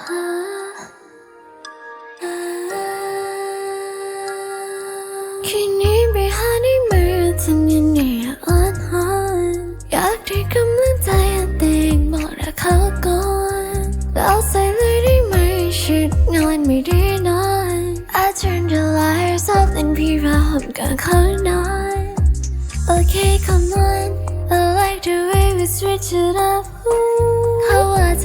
คืนนี้ไปหาในมือทำยังไงอะอ่อนหอนอยากได้กำลังใจอันเต็งบอกรักเขาก่อนแล้วใส่เลยได้ไหมชุดนอนไม่ได้นอน I turn the lights off and พี่เราห่มกันเขานอน Okay come on I like the way we switch it up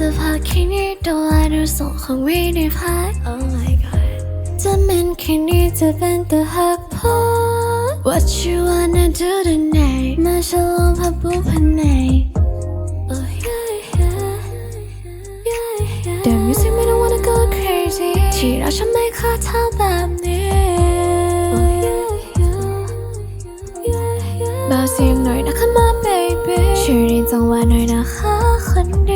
จะพาคืนนี้โดนดูส่งของวินิพาย Oh my god จะเป็นคืนนี้จะเป็นตัวหักพอ What you wanna do tonight มาฉลองพับบุพันใน Oh yeah yeah yeah yeah The music made I wanna go crazy ที่เราฉันไม่ค่าเท่าแบบนี้ Oh yeah yeah yeah เบาเสียงหน่อยนะคะ my baby ช่วยเรียนจังหวะหน่อยนะคะคนดี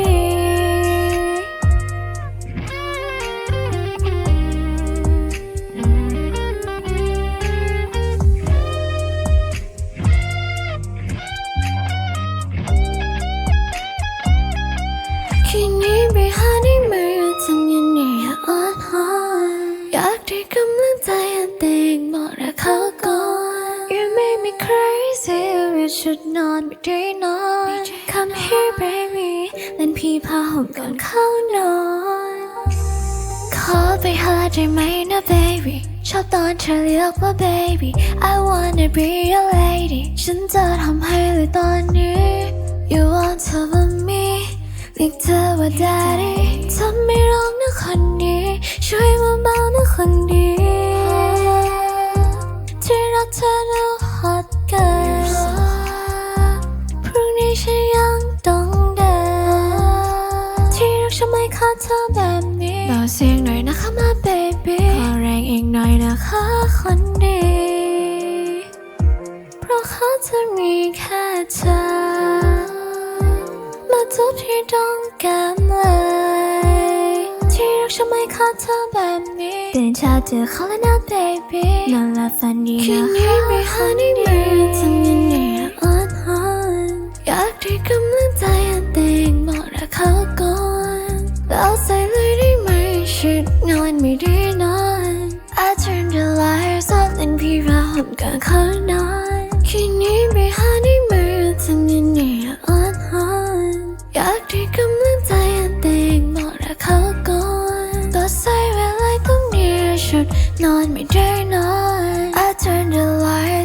หาในมือทำยังไงอะอ่อนหอนอยากได้กำลังใจอันเต็งบอกรักเขาก่อน You make me crazy วิชุดนอนไม่ได้นอน Come here baby เล่นพี่พาห่มก่อนเข้านอนขอไปหาได้ไหมนะ baby ชอบตอนเธอเรียกว่า baby I wanna be your lady ฉันจะทำให้เลยตอน รียกเธอว่า daddy เธอไม่ร้องนะคนดีช่วยมาเบาๆนะคนดีที่รักเธอดูฮอตเกินพรุ่งนี้ฉันยังต้องเดินที่รักฉันไม่ขาดเธอแบบนี้เบาเสียงหน่อยนะคะมา baby ขอแรงอีกหน่อยนะคะคนดี เพราะเขาจะมีแค่เธอมา ทุบที่ดองกันเลยที่รักฉันไม่ขาดเธอแบบนี้ตื่นเช้าเจอเขาแล้วนะ baby นอนหลับฝันดีนะคืนนี้ไปหาในมือทำยังไงอะอ่อนหอนอยากได้กำลังใจอันเต็งบอกรักเขาก่อนแล้วใส่เลยได้ไหมชุดนอนไม่ได้นอน I turn the lights off and พี่เราห่มกันเขานอน the siren like the mirror should not me turn on I turn the light